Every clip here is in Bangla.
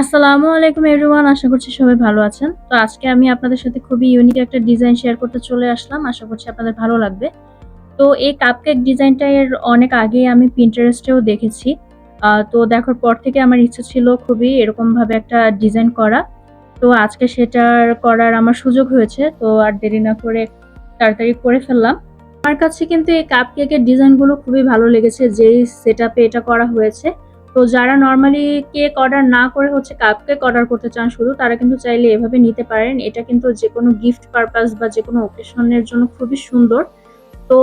আসসালামু আলাইকুম এভরিওয়ান, আশা করছি সবাই ভালো আছেন। তো আজকে আমি আপনাদের সাথে খুবই ইউনিক একটা ডিজাইন শেয়ার করতে চলে আসলাম, আশা করছি আপনাদের ভালো লাগবে। তো এই কাপকেক ডিজাইনটা এর অনেক আগে আমি পিন্টারেস্টেও দেখেছি। তো দেখার পর থেকে আমার ইচ্ছা ছিল খুবই এরকম ভাবে একটা ডিজাইন করা। তো আজকে সেটার করার আমার সুযোগ হয়েছে, তো আর দেরি না করে তাড়াতাড়ি করে ফেললাম। আমার কাছে কিন্তু এই কাপকেকের ডিজাইনগুলো খুবই ভালো লেগেছে, যেই সেট এটা করা হয়েছে। তো যারা নর্মালি কেক অর্ডার না করে হচ্ছে কাপ কেক অর্ডার করতে চান শুধু, তারা কিন্তু চাইলে এভাবে নিতে পারেন। এটা কিন্তু যে কোনো গিফট পারপাস বা যে কোনো ওকেশনের জন্য খুবই সুন্দর। তো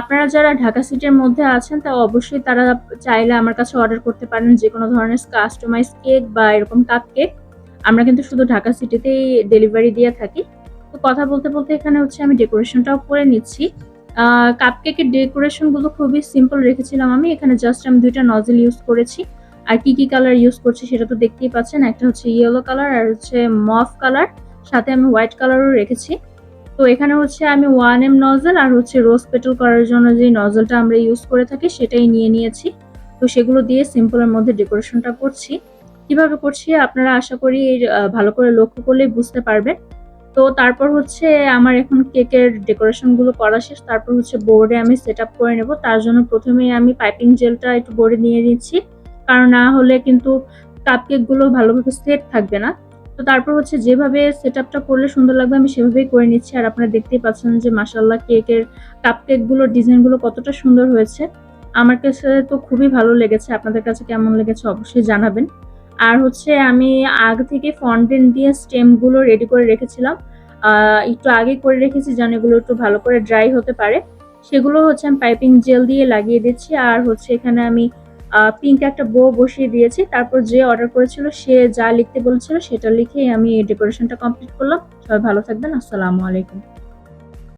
আপনারা যারা ঢাকা সিটির মধ্যে আছেন, তা অবশ্যই তারা চাইলে আমার কাছে অর্ডার করতে পারেন যে কোনো ধরনের কাস্টমাইজ কেক বা এরকম কাপ কেক আমরা কিন্তু শুধু ঢাকা সিটিতেই ডেলিভারি দিয়ে থাকি। তো কথা বলতে বলতে এখানে হচ্ছে আমি ডেকোরেশনটাও করে নিচ্ছি। কাপ কেকের ডেকোরেশনগুলো খুবই সিম্পল রেখেছিলাম আমি। এখানে জাস্ট আমি দুইটা নজেল ইউজ করেছি। আর কি কি কালার ইউজ করছি সেটা তো দেখতেই পাচ্ছেন। একটা হচ্ছে ইয়েলো কালার আর হচ্ছে মফ কালার সাথে আমি হোয়াইট কালারও রেখেছি। তো এখানে হচ্ছে আমি ওয়ান এম নজল আর হচ্ছে রোজ পেটল করার জন্য যে নজলটা আমরা ইউজ করে থাকি, সেটাই নিয়ে নিয়েছি। তো সেগুলো দিয়ে সিম্পলের মধ্যে ডেকোরেশনটা করছি। কীভাবে করছি আপনারা আশা করি ভালো করে লক্ষ্য করলেই বুঝতে পারবেন। তো তারপর হচ্ছে আমার এখন কেকের ডেকোরেশনগুলো করা শেষ। তারপর হচ্ছে বোর্ডে আমি সেট আপ করে নেব। তার জন্য প্রথমেই আমি পাইপিং জেলটা একটু বোর্ডে নিয়ে নিচ্ছি। কারণ না হলে কিন্তু কাপকেকগুলো ভালোভাবে সেট থাকবে না। তো তারপর হচ্ছে যেভাবে সেট আপটা করলে সুন্দর লাগবে আমি সেভাবেই করে নিচ্ছি। আর আপনারা দেখতেই পাচ্ছেন যে মাসাল্লাহ কেকেরগুলোর ডিজাইনগুলো কতটা সুন্দর হয়েছে। আমার কাছে তো খুবই ভালো লেগেছে। আপনাদের কাছে কেমন লেগেছে অবশ্যই জানাবেন। আর হচ্ছে আমি আগে থেকে ফন্ডেন্ট দিয়ে স্টেমগুলো রেডি করে রেখেছিলাম। একটু আগে করে রেখেছি যেন এগুলো একটু ভালো করে ড্রাই হতে পারে। সেগুলো হচ্ছে আমি পাইপিং জেল দিয়ে লাগিয়ে দিচ্ছি। আর হচ্ছে এখানে আমি পিঙ্ক একটা বো বসিয়ে দিয়েছি। তারপর যে অর্ডার করেছিল সে যা লিখতে বলেছিল সেটা লিখেই আমি ডেকোরেশনটা কমপ্লিট করলাম। সবাই ভালো থাকবেন। আসসালামু আলাইকুম।